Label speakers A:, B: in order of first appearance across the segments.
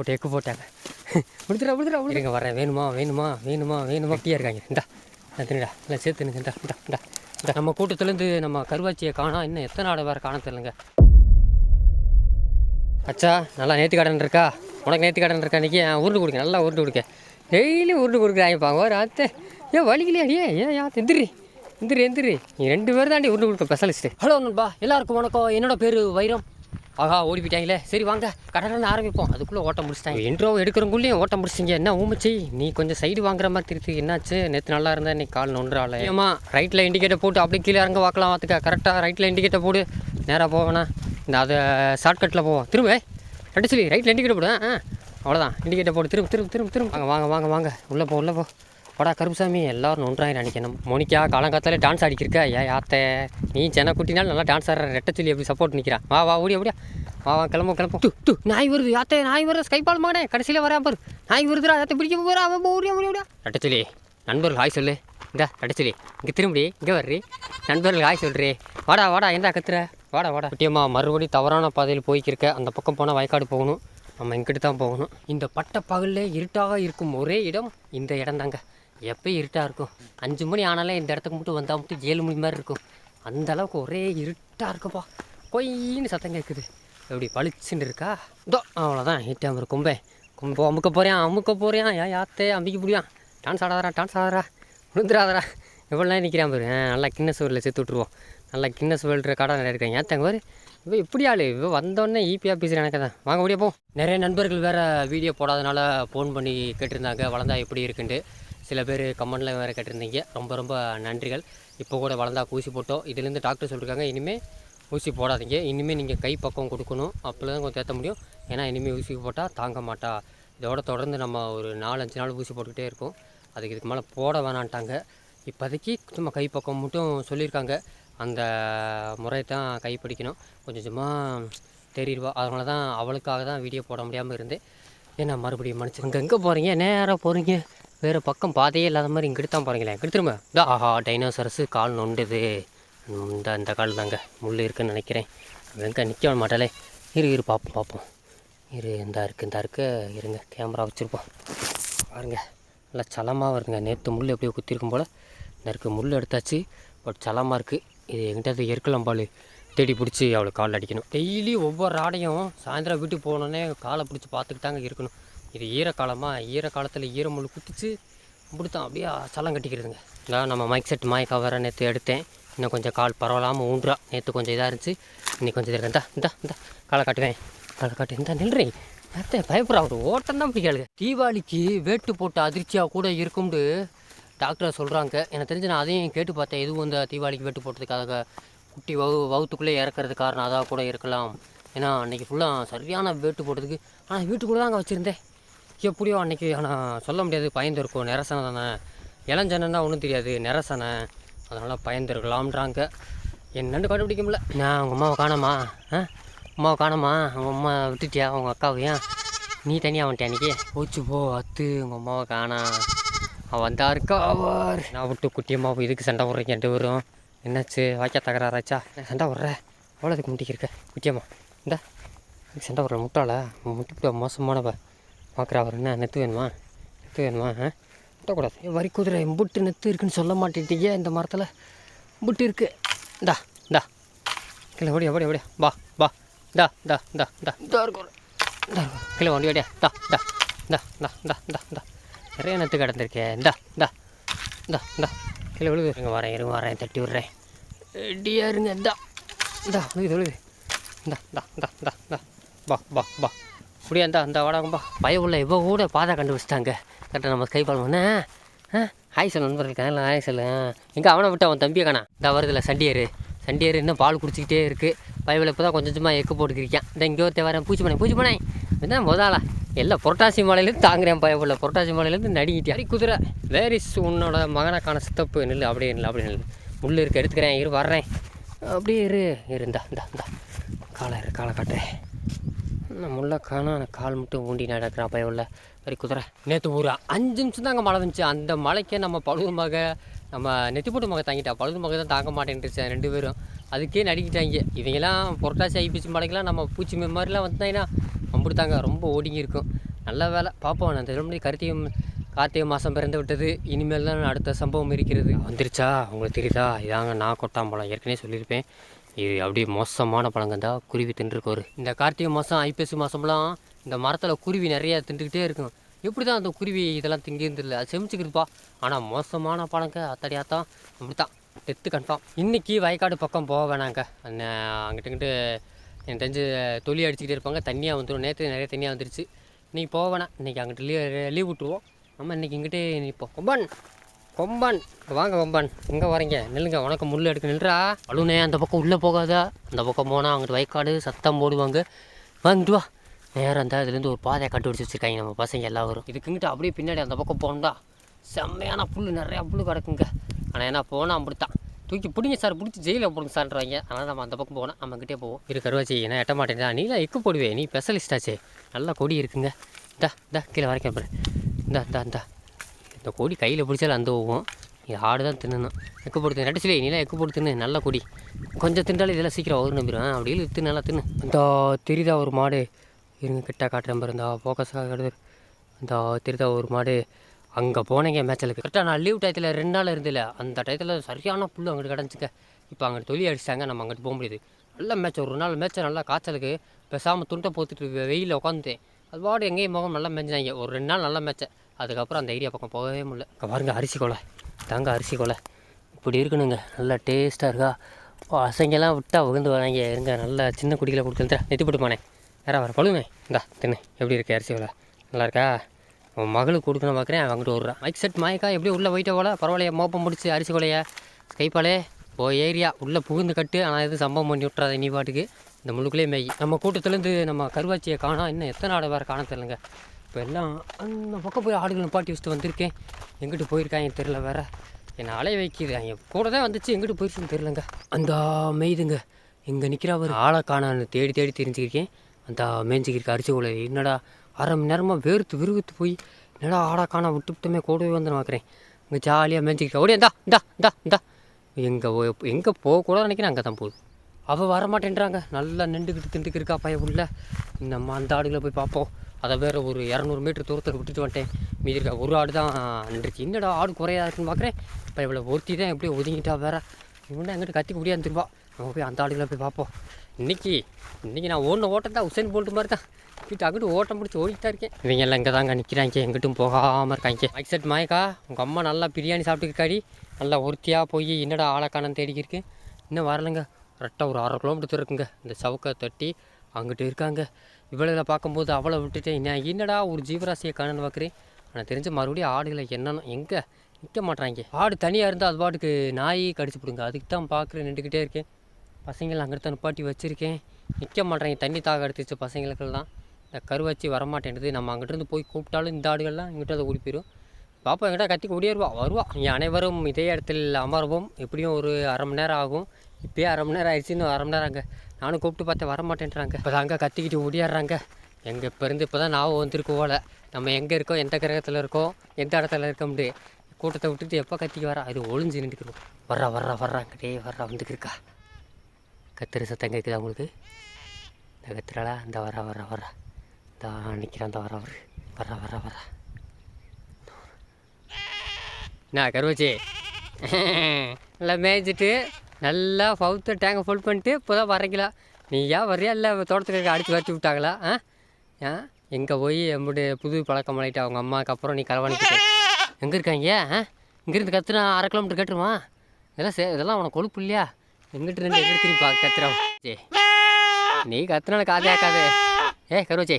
A: போட்டு எக்கு போட்டாங்க. விடுத்துடா விடுத்துடா விடுங்க வரேன் வேணுமா வேணுமா வேணுமா வேணுமா? டீயா இருக்காங்க. இந்தா தின்னுடா. இல்லை சேர்த்து தின்னு இந்தா இந்தா இந்தா. நம்ம கூட்டத்துலேருந்து நம்ம கருவாச்சியை காணோம் இன்னும் எத்தனை நாடு வேறு காண தெரியலங்க. அச்சா நல்லா நேற்று கடன் இருக்கா? உனக்கு நேற்று கடன் இருக்கா இன்றைக்கி உருண்டு கொடுக்க நல்லா உருண்டு கொடுக்க. டெய்லி உருண்டு கொடுக்குறாங்கப்பா ஒரு அத்தை ஏன் வலிக்கலையா? அடியே ஏன் யா எந்திரி. எந்திரி எந்திரி. நீ ரெண்டு பேர் தாண்டி உருண்டு கொடுக்க ஸ்பெஷலிஸ்ட்டு ஹலோ நண்பா எல்லாருக்கும் வணக்கம். என்னோட பேர் வைரம். ஆகா ஓடி போயிட்டாங்களே. சரி வாங்க. கடனை ஆரம்பிப்போம். அதுக்குள்ளே ஓட்டம் முடிச்சிட்டாங்க. இன்ட்ரோ எடுக்கிறவங்களையும் ஓட்டம் முடிச்சிங்க என்ன ஊமச்சி? நீ கொஞ்சம் சைடு வாங்குற மாதிரி திருத்தி. என்னாச்சு? நேற்று நல்லா இருந்தா இன்னைக்கு கால் நொன்றாள் ஏமா ரைட்டில் இண்டிகேட்டர் போட்டு அப்படியே கீழே இறங்க பார்க்கலாம் பார்த்துக்க கரெக்டாக ரைட்டில் இண்டிகேட்டர் போடு. நேராக போவேண்ணா இந்த அதை ஷார்ட்கட்டில் போவோம். திரும்ப ரெண்டு சொல்லி. ரைட்டில் இண்டிகேட்டர் போடு. ஆ அவ்வளோதான் இண்டிகேட்டர் போட்டு திரும்ப திரும்ப திரும்ப திரும்ப. வாங்க வாங்க வாங்க வாங்க. உள்ளே போ உள்ளே போ. போடா கருப்புசாமி எல்லோரும் ஒன்றாயிரம் நினைக்கணும். Monica காலங்காத்தாலே dance ஆடிக்கிருக்க. ஏ யாத்த நீ சென்னை குட்டினாலும் நல்லா டான்ஸ் ஆடுற ரெட்டை சொல்லி எப்படி சப்போர்ட் நிற்கிறான் வா வா ஓடியா ஓடியா. வா வா கிளம்பு கிளம்பு. டு டு நாய் வருது யாத்தே நாய் வருது. ஸ்கைபால் மகனே கடைசியில் வரா பாரு. நாய் வருதுடா யாத்தை பிடிக்க போகிறா அவன் ஓடியா ஓடியா ஓடியா. ரெட்டை சொல்லி நண்பர்கள் ஹாய் சொல்லு. இந்த ரெட்டை சொல்லி இங்கே திரும்பி இங்கே வர்றி. நண்பர்கள் ஹாய் சொல்கிறே வாடா வாடா எந்த கத்துற? வாடா வாடா. குட்டியம்மா மறுபடியும் தவறான பாதையில் போய்க்கிருக்க. அந்த பக்கம் போனால் வயக்காடு போகணும். நம்ம இங்கிட்டு தான் போகணும். இந்த பட்ட பகலில் இருட்டாக இருக்கும். ஒரே இடம் இந்த இடம் தாங்க எப்போ இருட்டாக இருக்கும். அஞ்சு மணி ஆனாலே இந்த இடத்துக்கு மட்டும் வந்தால் மட்டும் ஏழு மணி மாதிரி இருக்கும். அந்த அளவுக்கு ஒரே இருட்டாக இருக்குப்பா. கொயின்னு சத்தம் கேட்குது எப்படி பளிச்சுன்னு இருக்கா? இதோ அவ்வளோதான் ஹீட்டாக ஒரு கும்பே. கொம்போ அமுக்க போகிறேன் அமுக்க போகிறேன் ஏன் யாத்தே அம்பிக்க முடியும் டான்ஸ் ஆடாதரா டான்ஸ் ஆடாதரா விழுந்துடாதரா எவ்வளோ நேரம் நிற்கிறான் பாரு. நல்லா கின்னஸ் வேர்ல்டில் சேர்த்து விட்ருவோம் நல்லா கின்னஸ் வேர்ல்டு கடை நிறைய இருக்கேன் ஏத்தங்க பாரு? இப்போ எப்படி ஆள். இப்போ வந்தோடனே ஈபியாக ஆஃபீஸர் எனக்கு தான் வாங்க முடியா போ நிறைய நண்பர்கள் வேறு வீடியோ போடாதனால ஃபோன் பண்ணி கேட்டிருந்தாங்க. வளர்ந்தா எப்படி இருக்குன்ட்டு. சில பேர் கமெண்டில் வேறு கேட்டிருந்தீங்க. ரொம்ப ரொம்ப நன்றிகள். இப்போ கூட வளர்ந்தா ஊசி போட்டோம் இதுலேருந்து டாக்டர் சொல்லியிருக்காங்க இனிமேல் ஊசி போடாதீங்க. இனிமேல் நீங்கள் கை பக்கம் கொடுக்கணும். அப்போ தான் கொஞ்சம் தேற்ற முடியும். ஏன்னா இனிமேல் ஊசி போட்டால் தாங்க மாட்டா. இதோட தொடர்ந்து நம்ம ஒரு நாலஞ்சு நாள் ஊசி போட்டுக்கிட்டே இருக்கோம் அதுக்கு இதுக்கு மேலே போட வேணான்ட்டாங்க. இப்போதைக்கு சும்மா கை பக்கம் மட்டும் சொல்லியிருக்காங்க. அந்த முறையை தான் கைப்பிடிக்கணும். கொஞ்சம் சும்மா தெரியுவா அதனால தான் அவளுக்காக தான் வீடியோ போட முடியாமல் இருந்தேன். ஏன்னா மறுபடியும் மன்னிச்சு இங்கே எங்கே போகிறீங்க நேராக போகிறீங்க வேறு பக்கம் பாதையே இல்லாத மாதிரி இங்கிட்டு தான் பாருங்களேன் இங்கிட்டு திரும்ப இதா ஆஹா டைனோசரஸு கால் நொண்டுது. இந்த இந்த கால் தாங்க. முள் இருக்குன்னு நினைக்கிறேன். எங்கே நிற்க மாட்டாலே இரு இரு பார்ப்போம் பார்ப்போம் இரு இந்த இருக்கு இந்த இருக்கு. இருங்க கேமரா வச்சுருப்போம். பாருங்க. நல்லா சலமாக வருங்க நேற்று முள் எப்படியோ குத்திருக்கும் போல். நெருக்கு முள் எடுத்தாச்சு. பட் சலமாக இருக்குது இது எங்கிட்ட இருக்கலம்பாள் தேடி பிடிச்சி அவளுக்கு கால் அடிக்கணும். டெய்லி ஒவ்வொரு ஆடையும் சாயந்தரம் வீட்டுக்கு போனோன்னே காலை பிடிச்சி பார்த்துக்கிட்டாங்க இருக்கணும். இது ஈரக்காலமாக ஈர காலத்தில் ஈரமுள் குத்திச்சு அப்படித்தான் அப்படியே சலம் கட்டிக்கிறதுங்க இதான் நம்ம மைக் செட் மாய் கவரை நேற்று எடுத்தேன். இன்னும் கொஞ்சம் கால் பரவலாமல் ஊன்றா. நேற்று கொஞ்சம் இதாக இருந்துச்சு. இன்னைக்கு கொஞ்சம் இதாக இந்தா இந்தா இந்தா. காலை காட்டுவேன் காலை காட்டு இந்தா நில்றேன் நேரத்தை பயப்படுறா ஒரு ஓட்டம் தான் பிடிக்காது தீபாவளிக்கு வேட்டு போட்ட அதிர்ச்சியாக கூட இருக்கும்னு டாக்டர் சொல்கிறாங்க எனக்கு தெரிஞ்சு நான் அதையும் கேட்டு பார்த்தேன். எதுவும் இந்த தீபாவளிக்கு வேட்டு போட்டதுக்காக குட்டி வவு வவுத்துக்குள்ளே இறக்குறது காரணம். அதாக கூட இருக்கலாம். ஏன்னா அன்றைக்கி ஃபுல்லாக சரியான வேட்டு போட்டதுக்கு. ஆனால் வீட்டுக்குள்ளே தான் அங்கே வச்சுருந்தேன். எப்படியோ அன்றைக்கி ஆனால் சொல்ல முடியாது பயந்துருக்கும் இருக்கும். தானே. இளஞ்சனன்னா ஒன்றும் தெரியாது. நிறசனை அதனால் பயந்துருக்கலாம்ன்றாங்க. என்னென்னு கண்டுபிடிக்க முடியல. நான் உங்கள் அம்மாவை காணாமா? ஆ? அம்மாவை காணாமா? உங்கள் அம்மா விட்டுட்டியா? உங்கள் அக்காவையும்? நீ தனியாக வந்துட்டியா அன்றைக்கி போச்சு போ அத்து உங்கள் அம்மாவை காணா. அவன் வந்தா இருக்கா அவர். நான் விட்டு குட்டியம்மா இதுக்கு சண்டை விட்றீங்க ரெண்டு பேரும் என்னாச்சு? வாய்க்கா தகராறாச்சா? சண்டை விட்ற எவ்வளோதுக்கு முட்டிக்கிருக்க குட்டியம்மா இந்த. இதுக்கு சண்டை விட்ற முட்டாளா? முட்டிவிட்டு மோசமானவ. பார்க்குறா அவர் என்ன நெத்து வேணுமா? நெத்து வேணுமா ஆ? முட்டக்கூடாது ஏன் வரி குதிரை எம்புட்டு நெத்து இருக்குன்னு சொல்ல மாட்டேட்டீங்க இந்த மரத்தில். புட்டு இருக்கு. இந்தா இந்தா. கீழே ஓடியா ஓடியா ஓடியா. வா வா. இந்தா இந்தா இந்தா இந்தா. இதா இருக்கும் இந்தா இருக்கும் கீழே ஓடி ஓடியா. இந்தா இந்தா. இந்தா இந்தா இந்தா இந்தா இந்தா. நிறைய நெத்து கிடந்திருக்கே. இந்தா இந்தா. இந்தா இந்தா. கீழே விழுது இருங்க வரேன் இருங்க வரேன். தட்டி விட்றேன். ரெடியா இருங்க இந்தா. இந்தா விழுது விழுது. இந்தா இந்தா இந்தா இந்தா. இந்தா பா பா பா அப்படியே அந்த அந்த வாடாங்கப்பா பய உள்ள இவ கூட பாதை கண்டுபிடிச்சிட்டாங்க. கரெக்டாக நம்ம கை பால் பண்ண ஹாய் சொல்லு நண்பர்கள் இல்லை ஹாய் சொல்லு எங்கே அவனை விட்டு அவன் தம்பியை காணா. இந்த வருதுல சண்டியர். சண்டியர் இன்னும் பால் குடிச்சிக்கிட்டே இருக்குது பயவில் இப்போ தான் கொஞ்சம் கொஞ்சமாக எக்கு போட்டுக்கிறிக்கான் இந்த இங்கே ஒருத்தன் வரேன். பூச்சி பண்ணேன் பூச்சி பண்ணேன் இதுதான் முதலா எல்லாம் புரட்டாசி மலையிலேருந்து தாங்குறேன் பயப்புள்ள புரட்டாசி மலையிலேருந்து நடிக்கிட்டேன் அடி குதிரை. வேரிஸ் உன்னோட மகனக்கான சித்தப்பு? நில்லு அப்படியே நில்லு அப்படியே நில்லு. முள் இருக்கு எடுத்துக்கிறேன். இரு வர்றேன். அப்படியே இரு இருந்தா இந்தா இந்தா காலை இரு காலை காட்டுறேன் நான் முள்ள காணோம். எனக்கு கால் மட்டும் ஊண்டி நடக்கிறான் பய உள்ள. வரி குதிரை. நேற்று ஒரு அஞ்சு நிமிஷம் தாங்க மழை வந்துச்சு. அந்த மழைக்கே நம்ம பழுது மக நம்ம நெத்தி போட்டு மக தாங்கிட்டா. பழுது மக தான் தாங்க மாட்டேன்ட்டுச்சு ரெண்டு பேரும். அதுக்கே நடிக்கிட்டாங்க இவங்கெல்லாம் புரட்டாசி ஐபிசி மலைக்கெல்லாம் நம்ம பூச்சி மே மாதிரிலாம் வந்தாங்கன்னா அம்பிடுத்தாங்க ரொம்ப ஓடிங்கி இருக்கும் நல்ல வேலை. பார்ப்போம் நான் திரும்பி கருத்தியும் கார்த்திகை மாதம் பிறந்து விட்டது. இனிமேல் தான் அடுத்த சம்பவம் இருக்கிறது. வந்துருச்சா? உங்களுக்கு தெரியுதா? இதாங்க நான் கொட்டாம்பழம். ஏற்கனவே சொல்லியிருப்பேன். இது அப்படியே மோசமான பழங்க தான் குருவி தின்றுருக்கோரு. இந்த கார்த்திகை மாதம் ஐப்பசி மாதம்லாம் இந்த மரத்தில் குருவி நிறையா தின்றுக்கிட்டே இருக்கும். எப்படி தான் அந்த குருவி இதெல்லாம் திங்கிருந்தில்ல அது செமிச்சுக்கிருப்பா ஆனால் மோசமான பழங்க அத்தடியாத்தான் அப்படி தான் டெத்து கன்ஃபார்ம். இன்றைக்கி வயக்காடு பக்கம் போக வேணாங்க. அந்த அங்கிட்டு இங்கிட்டு எனக்கு தெரிஞ்சு தொலி அடிச்சுக்கிட்டே இருப்பாங்க. தண்ணியாக வந்துடும் நேற்று நிறைய தண்ணியாக வந்துருச்சு. இன்றைக்கி போக வேணாம். இன்றைக்கி அங்கிட்டு லீவ் லீவ் விட்டுருவோம். நம்ம இன்றைக்கி இங்கிட்டே நிற்போம் கொம்பன்! கொம்பன் வாங்க கொம்பன் எங்கே வரீங்க? நில்லுங்க. உனக்கு முள் எடுக்க நில்றா? அழுனே அந்த பக்கம் உள்ளே போகாதா. அந்த பக்கம் போனால் அவங்ககிட்ட வயக்காடு சத்தம் போடுவாங்க. வாங்கிட்டு வா. நேரம் இருந்தால் இதுலேருந்து ஒரு பாதையை கண்டுபிடிச்சி வச்சுருக்காங்க நம்ம பசங்க எல்லாம் வரும் இதுக்குங்கிட்ட அப்படியே பின்னாடி அந்த பக்கம் போகணும்டா. செம்மையான புல் நிறையா புல் கிடக்குங்க. ஆனால் என்ன போனால் அப்படித்தான். தூக்கி பிடிங்க சார். பிடிச்சி ஜெயிலில் போடுங்க சார்ன்றாங்க. அதனால் நம்ம அந்த பக்கம் போனால் நம்மக்கிட்டே போவோம். இரு கருவாச்சி என்ன எட்ட மாட்டேன். நீலாம் எக்கு போடுவே. நீ ஸ்பெஷலிஸ்டாச்சே நல்லா கொடி இருக்குங்க. இந்தா இந்தா கீழே வரைக்கும் பாரு இந்தா இந்தா இந்தா. இந்த கொடி கையில் பிடிச்சாலும் அந்த போகும் இது ஆடு தான் தின்னணும். எக்கு போட்டு நட்டு சொல்லி நீலாம் எக்கு போட்டு தின்னு. நல்ல கொடி. கொஞ்சம் திண்டாலும் இதெல்லாம் சீக்கிரம் ஒரு நம்பிடுவேன் அப்படி தின்னு நல்லா தின்னு. இந்த தெரியுதா ஒரு மாடு. இருங்க கிட்ட காட்டுறேன் பாரு. இந்த ஃபோக்கஸாக கடுது இந்த தெரியுதா ஒரு மாடு. அங்கே போனேங்க மேட்சலுக்கு கரெக்டாக நான் லீவ் டயத்தில் ரெண்டு நாள் இருந்தில்ல அந்த டயத்தில் சரியான புல் அங்கிட்டு கிடச்சிக்க இப்போ அங்கிட்டு தொழில் அடிச்சிட்டாங்க. நம்ம அங்கிட்டு போக முடியுது. நல்ல மேட்ச் ஒரு நாள் மேட்ச்சை நல்லா காய்ச்சலுக்கு. பேசாமல் துண்டை போத்துட்டு வெயிலில் உட்காந்துட்டேன். அது பாடு எங்கேயும் முகம் நல்லா மேய்ஞ்சாங்க ஒரு ரெண்டு நாள் நல்லா மேட்ச்சை அதுக்கப்புறம் அந்த ஏரியா பக்கம் போகவே முடியல. பாருங்கள் பாருங்க அரிசி கொலை. தாங்க அரிசி கொலை. இப்படி இருக்கணுங்க. நல்லா டேஸ்ட்டாக இருக்கா? ஓ அசைங்கெல்லாம் விட்டா உகந்து வராங்க. இருங்க நல்லா சின்ன குடிகளை கொடுத்து நெத்தி போட்டு போனேன். வேற வர பழுமே இந்தா தின்னு. எப்படி இருக்கு அரிசி கொலை? நல்லா இருக்கா? உன் மகளுக்கு கொடுக்கணும் பார்க்குறேன் அவங்ககிட்ட விட்றான் மைக் செட் மாய்க்கா எப்படி உள்ளே போயிட்ட போல? பரவாயில்லையா மோப்பம் முடிச்சு அரிசி கொலைய. கைப்பாலே ஓ ஏரியா. உள்ளே புகுந்து கட்டு. ஆனால் எதுவும் சம்பவம் பண்ணி விட்றாத நீ பாட்டுக்கு. இந்த முழுக்குள்ளே மேய். நம்ம கூட்டத்துலேருந்து நம்ம கருவாச்சியை காணோம் இன்னும் எத்தனை ஆடு வேறு காண தெரிலங்க இப்போ எல்லாம் அந்த பக்கம் போய் ஆடுகள் நிப்பாட்டி வச்சுட்டு வந்திருக்கேன். எங்கிட்டு போயிருக்காங்க தெரில வேற. என்னை அலைய வைக்கிது. என் கூட தான் வந்துச்சு. எங்கிட்டு போயிருச்சுன்னு தெரிலங்க அந்த மெய்துங்க. இங்கே நிற்கிறவர் ஆளை காணான்னு தேடி தேடி தெரிஞ்சுக்கிருக்கேன். அந்த மேய்ஞ்சிக்கிருக்க அரிசி கொலை என்னடா அரை மணி நேரமாக வேர்த்து விறுவித்து போய் என்னடா ஆடா காணா விட்டு விட்டுமே கூடவே வந்து பார்க்குறேன் இங்கே ஜாலியாக மேய்ஞ்சிக்கிருக்கா. ஓடியா இந்தா இந்தா இந்தா இந்தா. எங்கே எங்கே போகக்கூடாது நினைக்கிறேன் அங்கே தான் போகுது. அவள் வரமாட்டேன்றாங்க. நல்லா நின்றுக்கிட்டு திண்டுக்கு இருக்கா பையன் உள்ள. நம்ம அந்த ஆடுகளை போய் பார்ப்போம். அதை வேறு ஒரு இரநூறு மீட்டர் தூரத்தில் விட்டுட்டு வந்துட்டேன். மீதி இருக்கா ஒரு ஆடு தான் நின்றுச்சு. என்னடா ஆடு குறையா இருக்குன்னு பார்க்குறேன் இப்போ இவ்வளோ ஒருத்தி தான் எப்படி ஒதுங்கிட்டா வேற. இவன்டா எங்கிட்ட கத்தி முடியாந்துருவா நம்ம போய் அந்த ஆடுகளை போய் பார்ப்போம். இன்னைக்கு இன்றைக்கி நான் ஓடின ஓட்டம் தான் உசைன் போல்ட்டு மாதிரி தான். வீட்டு அங்கிட்டு ஓட்டம் பிடிச்சி ஓடிட்டு தான் இருக்கேன். இவங்க எல்லாம் இங்கே தாங்க நிற்கிறாங்க எங்கிட்டும் போகாமல் இருக்காங்க. மைக்செட் மாயக்கா உங்கள் அம்மா நல்லா பிரியாணி சாப்பிட்டுருக்காடி நல்லா ஒருத்தியாக போய் என்னடா ஆளக்கானு தேடிக்கிருக்கு இன்னும் வரலைங்க. கரெக்டாக ஒரு அரை கிலோமீட்டர் இருக்குங்க இந்த சவுக்கை தட்டி அங்கிட்டு இருக்காங்க. இவ்வளோ பார்க்கும்போது அவளை விட்டுட்டு நான் என்னடா ஒரு ஜீவராசியை காணன்னு பார்க்குறேன் ஆனால் தெரிஞ்ச மறுபடியும் ஆடுகளை என்னன்னு எங்கே? நிற்க மாட்டாங்க ஆடு தனியாக இருந்தால் அது பாட்டுக்கு நாய் கடிச்சு பிடுங்க. அதுக்கு தான் பார்க்குறேன் நின்றுக்கிட்டே இருக்கேன். பசங்களை அங்கே தான் நிப்பாட்டி வச்சுருக்கேன். நிற்க மாட்டாங்க தண்ணி தாக எடுத்துச்சு பசங்களுக்கெல்லாம் இந்த கருவாச்சி வரமாட்டேன்றது நம்ம அங்கிட்டிருந்து போய் கூப்பிட்டாலும் இந்த ஆடுகள்லாம் எங்கிட்ட அதை ஓடி போயிடும் பாப்பா எங்கிட்ட கத்தி ஓடியேருவா வருவா. இங்கே அனைவரும் இதே இடத்தில் அமர்வோம். எப்படியும் ஒரு அரை மணி நேரம் ஆகும். இப்போயே அரை மணி நேரம் ஆயிடுச்சு. இன்னும் அரை மணி நேரம் அங்கே நானும் கூப்பிட்டு பார்த்தேன் வர மாட்டேன்றாங்க இப்போ அங்கே கத்திக்கிட்டு ஓடியாடுறாங்க. எங்கே இப்போ இருந்து இப்போ தான் நான் வந்திருக்கு போல. நம்ம எங்கே இருக்கோம் எந்த கிரகத்தில் இருக்கோம் எந்த இடத்துல இருக்கோம்னு கூட்டத்தை விட்டுட்டு எப்போ கத்திக்கு வரா? அது ஒளிஞ்சு நின்றுக்கணும் வர்றா வர்றா வர்றாங்க டே வர்றா வந்துக்கிருக்கா. கத்துற சத்தம் கேட்குதா உங்களுக்கு? இந்த கத்துறாளா இந்த வரா வரா வரா இந்த நிற்கிறான் இந்த வரா அவர் வர்றா வர்றா வர்றா. நான் கருவச்சி நல்லா மேய்ஞ்சிட்டு நல்லா பவுத்த டேங்கை ஃபுல் பண்ணிட்டு இப்போ தான் வரீங்களா நீ ஏன் வர்றியா இல்லை தோட்டத்துக்கு அடித்து வச்சு விட்டாங்களா? ஆ? ஏன் எங்கே போய் நம்முடைய புது பழக்கம் பண்ணிட்டு அவங்க அம்மாவுக்கு அப்புறம் நீ களவாணிக்கிட்டு எங்கே இருக்காங்க ஆ? இங்கேருந்து கத்துனா அரை கிலோமீட்டர் கட்டுருமா இதெல்லாம் சே இதெல்லாம் உனக்கு கொழுப்பு இல்லையா? எங்கிட்ட இருந்து எங்கே திரும்பி பா கத்துறா? சே நீ கத்துனால காதே ஆக்காதே. ஏ கருவச்சே.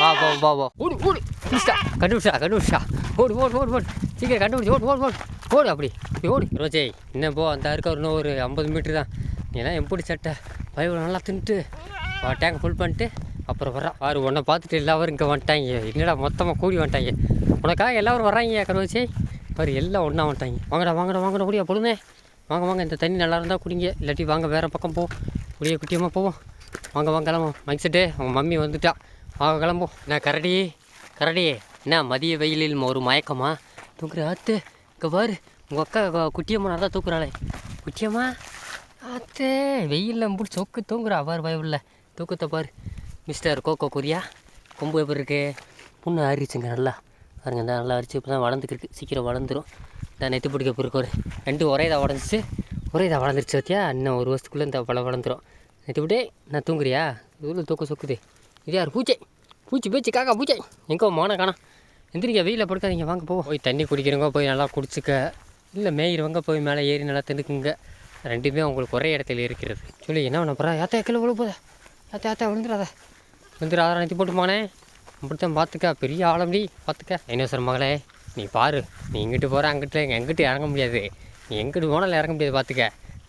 A: வா போ வா வா. ஓடு ஓடு. பிடிச்சிட்டா கண்டுபிடிச்சா கண்டுபிடிச்சா ஓடு ஓடு ஓடு ஓடு. சீக்கிரம் கண்டுபிடிச்சி ஓடு ஓடு ஓடு. ஓடு அப்படி. ஓடு. ரோஜே இன்னும் போ அந்த இருக்க ஒரு இன்னும் ஒரு ஐம்பது மீட்ரு தான். நீலாம் எப்படி சட்டை. பைபிள் நல்லா தின்ட்டு டேங்க் ஃபுல் பண்ணிட்டு அப்புறம் வர்றான் ஆறு உன்னை பார்த்துட்டு எல்லாரும் இங்கே வந்துட்டாங்க. என்னடா மொத்தமாக கூடி வந்துட்டாங்க. உனக்காக எல்லோரும் வர்றாங்க கருவச்சி பாரு எல்லாம் ஒன்றா வந்துட்டாங்க. வாங்கடா வாங்கடா வாங்கடா முடியா பொழுதே வாங்க வாங்க இந்த தண்ணி நல்லா இருந்தால் குடிங்க. இல்லாட்டி வாங்க வேறு பக்கம் போ. குடிய குட்டியமாக போவோம் வாங்க வாங்க கிளம்போம் மைக் செட்டு அவன் மம்மி வந்துட்டா. வாங்க கிளம்போம் என்ன கரடி? கரடி என்ன மதிய வெயிலில் ஒரு மயக்கமா? தூங்குற ஆத்து. இங்கே பாரு உங்கள் அக்கா குட்டியம்மா நல்லா தூக்குறாளே. குட்டியம்மா ஆத்தே வெயிலில் முடிச்சு சொக்கு தூங்குறா பாரு பயவில்ல. தூக்கத்தை பாரு. மிஸ்டர் கோகோ கொரியா கொம்பு எப்படி இருக்கு? புண்ணு ஆறிச்சுங்க நல்லா. பாருங்க இந்த நல்லா அரிச்சு இப்போ தான் வளர்ந்துக்கிருக்கு. சீக்கிரம் வளர்ந்துரும். இந்த நெத்து பிடிக்க பொறுக்க ஒரு ரெண்டு ஒரே இதாக வளர்ந்துச்சு. ஒரே இதாக வளர்ந்துருச்சு பார்த்தியா இன்னும் ஒரு வருஷத்துக்குள்ளே இந்த பழம் வளர்ந்துரும். நெத்து விட்டே நான் தூங்குறியா? இவ்வளோ தூக்கம் சொக்குது. இது யார்? பூச்சை. பூச்சி பேச்சு காக்கா பூச்சை. எங்கே மோனை காணா எந்திரிங்க வெயிலில் படுக்காதீங்க. வாங்க போ போய் தண்ணி குடிக்கிறவங்க போய் நல்லா குடிச்சுக்க. இல்லை மேயிறவங்க போய் மேலே ஏறி நல்லா தின்னுக்குங்க. ரெண்டுமே உங்களுக்கு ஒரே இடத்துல இருக்கிறது. சொல்லி என்ன பண்ண போகிறா யாத்தா கீழே விழு போதா யாத்தா யாத்தா விழுந்துடாத விழுந்துடாத நெத்தி போட்டு போனே அப்படித்தான் பார்த்துக்க. பெரிய ஆளம்படி பார்த்துக்க. ஐநோசர் மகளே நீ பாரு. நீ இங்கிட்டு போகிற அங்கிட்ட எங்கிட்டு இறங்க முடியாது. நீ எங்கிட்டு போனாலும் இறங்க முடியாது பார்த்துக்க.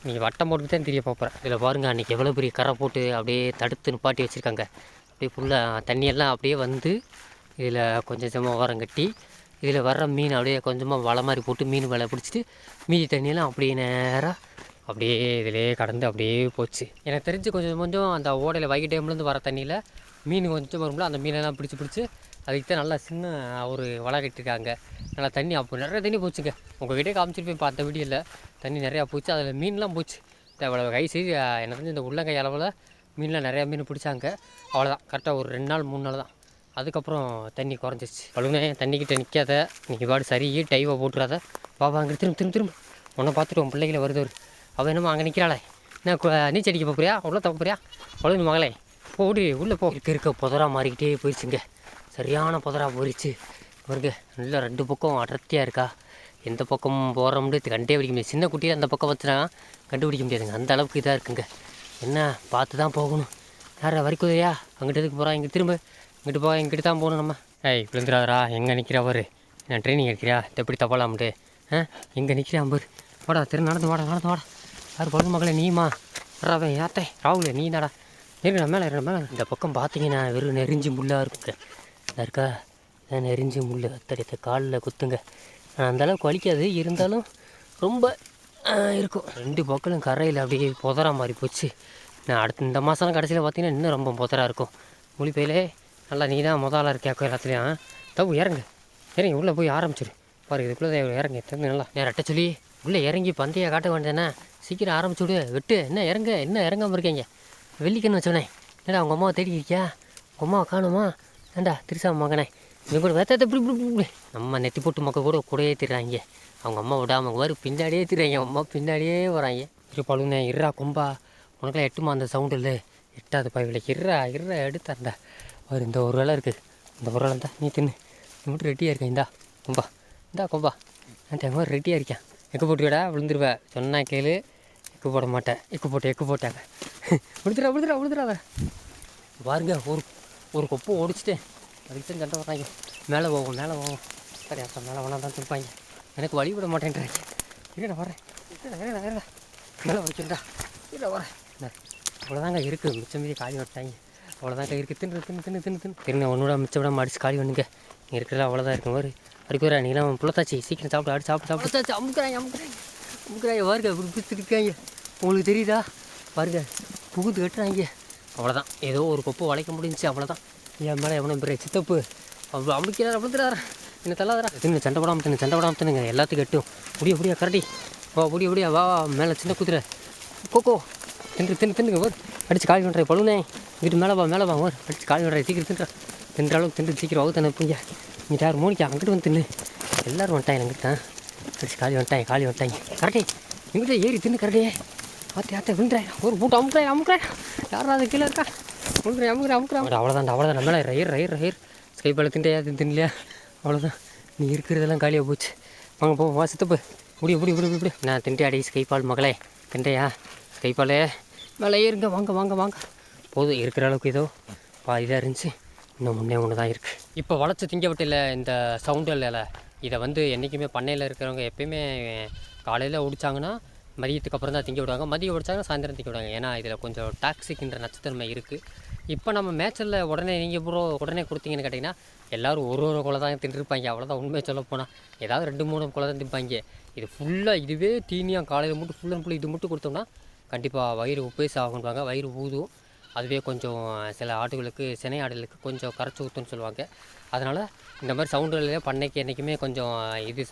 A: நீ வட்டம் போட்டு தான் தெரிய பார்ப்பற. இதில் பாருங்க அன்றைக்கி எவ்வளோ பெரிய கரை போட்டு அப்படியே தடுத்து நிப்பாட்டி வச்சுருக்காங்க. அப்படியே ஃபுல்லாக தண்ணியெல்லாம் அப்படியே வந்து இதில் கொஞ்சம் கொஞ்சமாக ஓரம் கட்டி இதில் வர்ற மீன் அப்படியே கொஞ்சமாக வலை மாதிரி போட்டு மீன் வலை பிடிச்சிட்டு மீதி தண்ணியெல்லாம் அப்படியே நேராக அப்படியே இதிலே கடந்து அப்படியே போச்சு. எனக்கு தெரிஞ்சு கொஞ்சம் கொஞ்சம் அந்த ஓடையில் வைகை டேம்லேருந்து வர தண்ணியில் மீன் கொஞ்சம் வரும்ல அந்த மீனெல்லாம் பிடிச்சி பிடிச்சி அதுக்கு தான் நல்லா சின்ன ஒரு வலை கட்டியிருக்காங்க. நல்லா தண்ணி அப்போ நிறைய தண்ணி போச்சுங்க. உங்கள் உங்ககிட்டே காமிச்சிருப்பேன் பார்த்த வீடியோவில் தண்ணி நிறையா போச்சு அதில் மீன்லாம் போச்சு. அவ்வளோ கை செய்து எனக்கு தெரிஞ்சு இந்த உள்ளங்கை அளவில் மீன்லாம் நிறையா மீன் பிடிச்சாங்க. அவ்வளோதான் கரெக்டாக ஒரு ரெண்டு நாள் மூணு நாள் தான். அதுக்கப்புறம் தண்ணி குறைஞ்சிச்சு பழுனே தண்ணிக்கிட்ட நிற்காத நீங்கள் பாடு சரி டைவை போட்டுறாத. பாபா அங்கே திரும்ப திரும்ப திரும்ப. உன்னை பார்த்துட்டு உன் பிள்ளைகளை வருது ஒரு. அவள் என்னமோ அங்கே நிற்கிறாளே என்ன நீச்சல் அடிக்க போறியா? உள்ள தப்ப போறியா? பழுனு மகளே. போடி உள்ளே போ. இருக்க இருக்க புதராக மாறிக்கிட்டே போயிடுச்சுங்க சரியான புதரா போயிடுச்சு பாருங்க நல்லா ரெண்டு பக்கம் அடர்த்தியாக இருக்கா. எந்த பக்கம் போகிற முடியாது. கண்டே பிடிக்க முடியாது. சின்ன குட்டியை அந்த பக்கம் வச்சுனா கண்டுபிடிக்க முடியாதுங்க. அந்த அளவுக்கு இதாக இருக்குங்க. என்ன பார்த்து தான் போகணும் யாரா வரிக்குதையா அங்கிட்ட எதுக்கு போகிறான் இங்கே திரும்ப. இங்கிட்டு போக இங்கிட்டு தான் போகணும் நம்ம. ஏய் விழுந்துடாதரா எங்கே நிற்கிறா பாரு. நான் ட்ரைனிங் எடுக்கிறியா? இது எப்படி தப்பலாம்ட்டு ஆ? எங்கே நிற்கிறான் பாரு. வாடா திரு நடந்து வாடா நடந்து வாடா. யார் பழு மகளே நீமா ராவே யாத்தே ராகுலே நீ தாடா இருடா மேலே இருடா மேலே. இந்த பக்கம் பார்த்தீங்கன்னா வெறும் நெறிஞ்சு முள்ளாக இருக்குங்க இருக்கா? நெறிஞ்சு முள் அத்தடித்த காலில் குத்துங்க. ஆனா, அந்த அளவுக்கு வலிக்காது. இருந்தாலும் ரொம்ப இருக்கும். ரெண்டு பக்கமும் கரையில் அப்படியே புதற மாதிரி போச்சு. நான் அடுத்த இந்த மாதம் கடைசியில் பார்த்தீங்கன்னா இன்னும் ரொம்ப புதராக இருக்கும். மொழிப்பையிலே நல்லா நீ தான் முதலாக இருக்கியாக்கோ எல்லாத்துலேயும் தப்பு இறங்கு. இறங்கி உள்ளே போய் ஆரம்பிச்சிரு. பாரு இதுக்குள்ளே இறங்கி. தந்து நல்லா நேரம் அட்ட சொல்லி உள்ளே இறங்கி பந்தய காட்ட வேண்டியதானே சீக்கிரம் ஆரம்பிச்சு விடு. விட்டு என்ன இறங்க? என்ன இறங்காமல் இருக்கீங்க? வெள்ளிக்கன்னு வச்சோனே என்னடா உங்கள் அம்மாவை தேடி இருக்கியா? உங்கள் அம்மாவை காணுமா? ஏண்டா திருசா மகனே. இவங்க கூட வேத்த இப்படி இப்படி நம்ம நெத்தி போட்டு மக்கள் கூட கூடயே திரிறாங்க அவங்க அம்மா விடாம வரு பின்னாடியே திரிறாங்க அம்மா பின்னாடியே வராங்க. இரு பழுனே இருறா கொம்பா. உனக்குலாம் எட்டுமா அந்த சவுண்டு இல்லை எட்டாவது பைவில் இருறா இருறா எடுத்தாண்டா ஒரு இந்த ஒரு வேலை இருக்குது இந்த ஒரு வேலை தான் நீ தின்னு. நீ மட்டும் ரெட்டியாக இருக்கேன் இந்தா. கொம்பா. இந்தா கொம்பா. நான் தேங்க ரெட்டியாக இருக்கேன். எக்கு போட்டுக்கடா விழுந்துருவேன் சொன்னா கேளு. எக்கு போட மாட்டேன். எக்கு போட்டு எக்கு போட்டாங்க விழுதுரா விழுந்துடா விழுதுறாத பாருங்க ஒரு ஒரு கொப்பு ஓடிச்சிட்டேன் அதுக்கு தான் சண்டை வர்றாங்க மேலே போகும் மேலே போகும். சரி அப்போ மேலே வேணா தான் திருப்பாங்க எனக்கு வழி விட மாட்டேன்றாங்க இல்லைடா வரேன் மேலே வச்சுடா இல்லை வரேன் இவ்வளோதாங்க இருக்குது மிச்சம் மீதி காலி விட்டாங்க அவ்வளோதாங்க இருக்குது தின்னு தின்னு தின்னு தின்னு தின்னு. திரும்ப ஒன்னோட மிச்சம் விடாம அடிச்சு காலி பண்ணுங்க. இங்கே இருக்கிறது அவ்வளோதான் இருக்கும் பாரு அடிக்கிறா நீலாம் புள்ளத்தாச்சி. சீக்கிரம் சாப்பிட்டு அடி சாப்பிட்டு சாப்பிட்டு அமுக்குறாங்க அமுக்குறாங்க அமுக்குறாங்க பாருங்க பிடிச்சிருக்காங்க உங்களுக்கு தெரியுதா? பாருங்க புகுந்து கட்டுறாங்க அவ்வளோதான் ஏதோ ஒரு கொப்பு வளைக்க முடிஞ்சுச்சு அவ்வளோதான் என் மேலே எவனும் பெரிய சித்தப்பு. அவ்வளோ அமுக்கிறார் அமுக்கிறாரா? என்ன தள்ளாதரா தின்னு சண்டை போடாமல் தின்னு சண்டை போடாமல் தின்னுங்க. எல்லாத்துக்கும் எட்டும் முடிய முடியா கரடி. வா முடிய முடியா வா மேலே சின்ன குதிரை. கோகோ தின்று தின்னு தின்னுங்க அடிச்சு காலி பண்ணுற பழுனே இங்கிட்டு மேலே வா மேலே வா ஓர் அடிச்சு காலி விடுற சீக்கிரம் தின்ற. தின்ற அளவுக்கு தின்று சீக்கிரம் அவுத்து அனுப்புங்க இங்கே. யார் மூணிக்கா அங்கிட்டு வந்து தின்னு. எல்லோரும் வந்துட்டாங்க எங்கிட்ட அடிச்சு காலி வந்துட்டாங்க காலி வந்துட்டாங்க. கரெக்டே எங்கிட்ட ஏறி தின்னு கரெக்டே ஆத்தி ஆத்த விழுந்துறேன் ஒரு பூட்டை அமுக்குறேன் அமுக்குறேன் யாரும் அது? கீழே இருக்கா? அமுக்குறேன் அமுக்குறேன் அமுக்குறேன் அவ்வளோதான் அவ்வளோதான் நம்மளே ரயிர் ரயிர் ரயிர் ஸ்கை பால திண்டையா தின்லையா அவ்வளோதான் நீ இருக்கிறதெல்லாம் காலியாக போச்சு. வாங்க போ வா சித்தப்பு முடி முடி முடி முடி நான் திண்டையாடி ஸ்கைபால் மகளே. திண்டையா ஸ்கைபாலே மேலே ஏறுங்க வாங்க வாங்க வாங்க. போதும் இருக்கிற அளவுக்கு ஏதோ பாதிதாக இருந்துச்சு. இன்னும் முன்னே ஒன்று தான் இருக்குது இப்போ வளைச்சி திங்க இந்த சவுண்டு இல்லைல்ல இதை வந்து என்றைக்குமே பண்ணையில் இருக்கிறவங்க எப்பயுமே காலையில் ஒடிச்சாங்கன்னா மதியத்துக்கு அப்புறம் தான் திங்க விடுவாங்க. மதியம் ஒடிச்சாங்கன்னா சாயந்தரம் திங்க விடுவாங்க. ஏன்னா இதில் கொஞ்சம் டாக்ஸிக்ன்ற நச்சுத்தன்மை இருக்குது இப்போ நம்ம மேட்சில் உடனே நீங்கள் ப்ரோ உடனே கொடுத்தீங்கன்னு கேட்டிங்கன்னா எல்லோரும் ஒரு ஒரு குலை தான் தின்றுருப்பாங்க அவ்வளோதான் உண்மையை சொல்ல போனால் ஏதாவது ரெண்டு மூணு குலை தான் திம்பாங்க இது ஃபுல்லாக இதுவே தீனியாக காலையில் மட்டும் ஃபுல் அண்ட் ஃபுல் இது மட்டும் கொடுத்தோம்னா கண்டிப்பாக வயிறு உப்பேஸ் ஆகுன்றாங்க வயிறு ஊதும். அதுவே கொஞ்சம் சில ஆடுகளுக்கு சினை ஆடுகளுக்கு கொஞ்சம் கரைச்சி ஊற்றுன்னு சொல்லுவாங்க. அதனால் இந்த மாதிரி சவுண்டுகளில் பண்ணைக்கு என்றைக்குமே கொஞ்சம் இது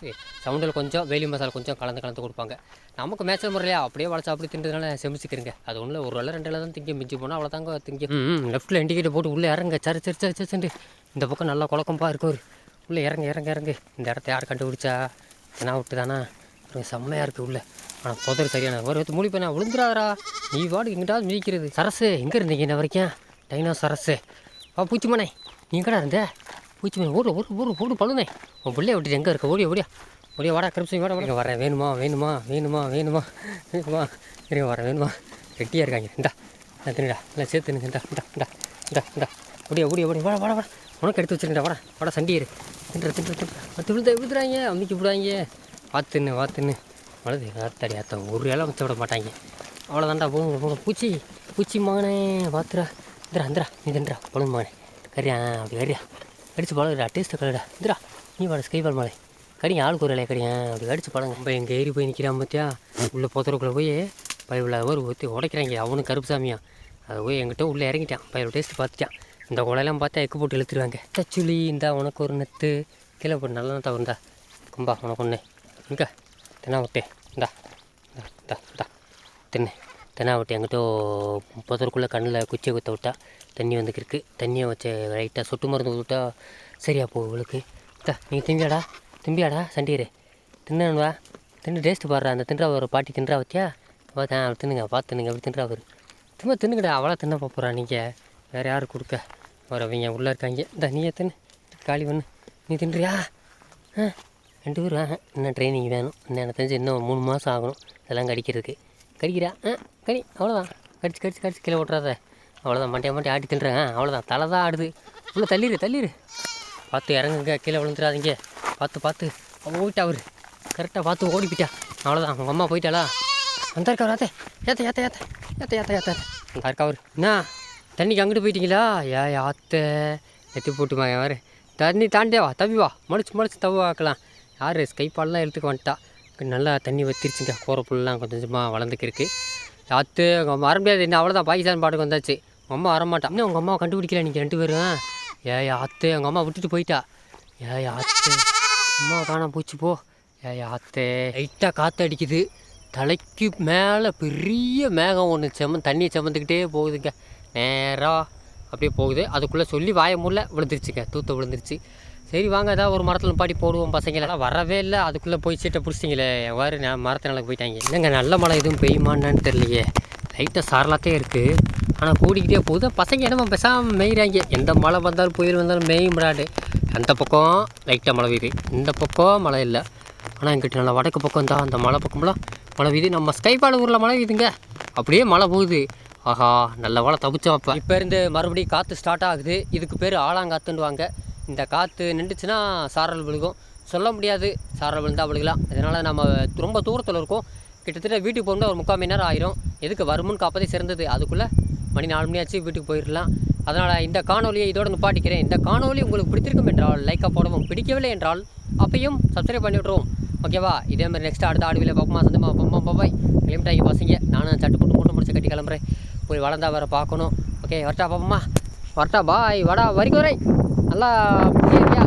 A: சவுண்டில் கொஞ்சம் வேலி மசாலா கொஞ்சம் கலந்து கலந்து கொடுப்பாங்க. நமக்கு மேய்ச்சல் முறையிலையா? அப்படியே வளச்சா அப்படி தின்றதுனால செமிச்சிக்கிறங்க. அது ஒன்றும் ஒரு வேலை ரெண்டு வேலை தான் திங்க மிஞ்சி போனால் அவ்வளோ தாங்க திங்க லெஃப்ட்டில் இண்டிகேட்டர் போட்டு உள்ளே இறங்க சரி சரி சரி சரிண்டு இந்த பக்கம் நல்லா குழக்கம்பா இருக்கும் உள்ளே இறங்க இறங்க இறங்கு. இந்த இடத்த யார் கண்டுபிடிச்சா? தினா விட்டு தானா செம்மையாக இருக்குது உள்ளே. ஆனால் புதர் சரியான ஒரு வத்து மூலி பண்ண விழுந்துடாதரா நீ வாடு எங்கிட்டாவது மிதிக்கிறது. சரசு எங்கே இருந்தீங்க இன்ன வரைக்கும்? டைனோ சரசு. வா பூச்சிமனே நீ எங்கடா இருந்த? பூச்சிமனை ஓடு ஒரு ஒரு ஓடு பழுனே உன் பிள்ளைய விட்டுட்டு எங்கே இருக்க? ஓடியா ஓடியா. ஓடியா வாடா கருப்பு வாடா வாடா. வரேன் வேணுமா வேணுமா வேணுமா வேணுமா வேணுமா. இருங்க வரேன் வேணுமா. ரெட்டியாக இருக்காங்க. இந்தா நான் தின்னுடா. இல்லை சேர்த்து இந்தா இந்தா இந்தா இந்தா இந்தா. ஓடியா ஓடியா ஓடியா. வாடா வாடா வாடா. உனக்கு எடுத்து வச்சுருக்கா வாடா. வாடா சண்டியர் தின்ற தின்ற தின்ற பத்து விழுத விழுதுறாங்க அமைக்க விடுறாங்க வாத்துன்னு வாத்துன்னு அவ்வளோது ஆத்தாடி அத்தை ஒரு இலை வச்ச விட மாட்டாங்க. அவ்வளோதான்டா போங்க போங்க. பூச்சி பூச்சி மகனே பார்த்துடா இந்திரா இந்திரா நீ தின்றா பழம் மகனே. கரியா அப்படி கரியா அடித்து பழகுடா டேஸ்ட்டு கழுடா இந்திரா நீ வாட ஸ்கைபால் மலை. கறியா ஆளுக்கு ஒரு இலைய கடிங்க அப்படி அடித்து பழங்க நம்ம எங்கள் ஏறி போய் நிற்கிறான் பார்த்தியா உள்ளே போத்துறக்குள்ளே போய் பயிரில் ஒரு ஊற்றி உடைக்கிறாங்க. அவனும் கருப்பு சாமியா. அது போய் எங்கிட்ட உள்ளே இறங்கிட்டான். பயிர் டேஸ்ட்டு பார்த்துட்டான். இந்த குலையெல்லாம் பார்த்தா எக்கு போட்டு இழுத்துருவாங்க. தச்சுளி இந்தா உனக்கு ஒரு நெத்து. கீழே போட்டு நல்லா தவிர்ந்தா கும்பா உனக்கு ஒன்று இங்கே. தென்னாவட்டே இந்தா இந்தா இந்தா இந்தா தின்னு. தென்னா எங்கிட்ட புதருக்குள்ளே கண்ணில் குச்சியை குத்த விட்டா தண்ணி வந்துக்கிருக்கு. தண்ணியை வச்சு ரைட்டாக சொட்டு மருந்து விட்டா சரியா போகும் இவளுக்கு. இந்தா நீங்கள் திம்பியாடா திம்பியாடா? சண்டீரு. தின்னுவா தின்னு டேஸ்ட்டு பாடுறா. அந்த தின்றா ஒரு பாட்டி தின்றா வத்தியா பார்த்தேன் அவள் தின்னுங்க. பார்த்து தின்னுங்க. அப்படி தின்றா அவர் திரும்ப தின்னுக்கடா அவளா தின்ன போகிறா நீங்கள் வேறு யார் கொடுக்க? வர அவங்க உள்ளே இருக்காங்க. இந்த நீயே தின்னு. காலி பண்ணு. நீ தின்றியா? ஆ? ரெண்டு பேரும் ஆ இன்னும் ட்ரைனிங் வேணும். இன்னும் எனக்கு தெரிஞ்சு இன்னும் மூணு மாதம் ஆகணும் இதெல்லாம் கடிக்கிறதுக்கு. கடிக்கிறா? ஆ கடி அவ்வளோதான் கடிச்சு கடிச்சு கடிச்சு கீழே ஓட்டுறாத. அவ்வளோதான் மண்டையை மண்டையை ஆட்டி தின்றேன். அவ்வளோதான் தலை தான் ஆடுது. உள்ளே தள்ளிடு தள்ளிடு பார்த்து இறங்குங்க கீழே விழுந்துடாதீங்க. பார்த்து பார்த்து. அவன் போயிட்டா அவர். கரெக்டாக பார்த்து ஓடி போயிட்டா அவ்வளோதான் அவங்க அம்மா போயிட்டாளா? அந்த இருக்கா ஏத்த ஏத்த ஏத்த. ஏத்த ஏத்த ஏத்த. ஏத்த அந்த இருக்கா அவர். என்ன? தண்ணிக்கு அங்கிட்டு போயிட்டீங்களா? ஏ ஆத்த எத்தி போட்டுமா யார் தண்ணி தாண்டே வா தவி வா. மடிச்சு மடிச்சு தவி வாக்கலாம் யார்? ஸ்கைப்பாலெலாம் எடுத்துக்க வந்துட்டா நல்லா தண்ணி வத்திருச்சுங்க. கூரை புல்லாம் கொஞ்சம் கொஞ்சமாக வளர்ந்துக்கிருக்கு. யாத்து உங்கள் வர முடியாது. என்ன அவ்வளோதான் பாகிஸ்தான் பாட்டுக்கு வந்தாச்சு. உங்கள் அம்மா வரமாட்டா இன்னும் உங்கள் அம்மாவை கண்டுபிடிக்கல நீங்கள் ரெண்டு பேரும் ஏ ஆத்து எங்கள் அம்மா விட்டுட்டு போயிட்டா. ஏய் ஆத்து அம்மா காணாம போச்சு போ. ஏய் ஆத்தே லைட்டாக காற்று அடிக்குது. தலைக்கு மேலே பெரிய மேகம் ஒன்று செம்ம தண்ணியை செமந்துக்கிட்டே போகுதுங்க. நேராக அப்படியே போகுது. அதுக்குள்ளே சொல்லி வாய முடியல விழுந்துருச்சுங்க. தூத்த விழுந்துருச்சு. சரி வாங்க ஏதாவது ஒரு மரத்தில் பாட்டி போடுவோம் பசங்களெல்லாம் வரவே இல்லை. அதுக்குள்ளே போய் சீட்டை பிடிச்சிங்களே எவ்வாறு நான் மரத்து நிலக்கு போயிட்டாங்க. என்னங்க நல்ல மழை எதுவும் பெய்யுமான்னு தெரியலையே. லைட்டாக சாரலாத்தே இருக்குது ஆனால் கூடிக்கிட்டே போகுது. பசங்க என்னமோ பேசாமல் மேய்கிறாங்க எந்த மழை வந்தாலும் புயல் வந்தாலும் மேயும்டாடு அந்த பக்கம் லைட்டாக மழை பெய்யுது. இந்த பக்கம் மழை இல்லை. ஆனால் எங்கிட்ட நல்லா வடக்கு பக்கம் தான் அந்த மழை பக்கம்லாம் மழை பெய்யுது. நம்ம ஸ்கைபால ஊரில் மழை பெய்யுதுங்க. அப்படியே மழை போகுது. ஆஹா நல்ல வேலை தப்பிச்சோம் அப்போ. இப்போ இருந்து மறுபடியும் காற்று ஸ்டார்ட் ஆகுது. இதுக்கு பேர் ஆலாங்காத்துன்னுவாங்க. இந்த காற்று நின்றுச்சுன்னா சாரல் விழுகும். சொல்ல முடியாது சாரல் விழுந்தால் விழுகலாம். இதனால் நம்ம ரொம்ப தூரத்தில் இருக்கோம். கிட்டத்தட்ட வீட்டுக்கு போகணும்னா ஒரு முக்கால் மணி நேரம் ஆயிரும். எதுக்கு வருமுன்னு காப்பதே சிறந்தது. அதுக்குள்ளே மணி நாலு மணி ஆச்சு வீட்டுக்கு போயிடலாம் அதனால் இந்த காணொலியை இதோட நிப்பாட்டிக்கிறேன். இந்த காணொலி உங்களுக்கு பிடித்திருக்கும் என்றால் லைக்காக போடவும் பிடிக்கவில்லை என்றால் அப்பையும் சப்ஸ்கிரைப் பண்ணி விட்ருவோம் ஓகேவா இதே மாதிரி நெக்ஸ்ட் அடுத்த ஆடுவில பார்ப்போமா? சந்தமா பம்மா பாபாய் கிளம்பிட்டாங்க பசங்க. நானும் சட்டு போட்டு மூட்டை முடிச்சு கட்டி கிளம்புறேன். போய் வளர்ந்தா வேறு பார்க்கணும். ஓகே வரட்டா பார்ப்போமா? வரட்டா பாய் வாடா வரைக்கும் வரை. நல்லா புரியுறியா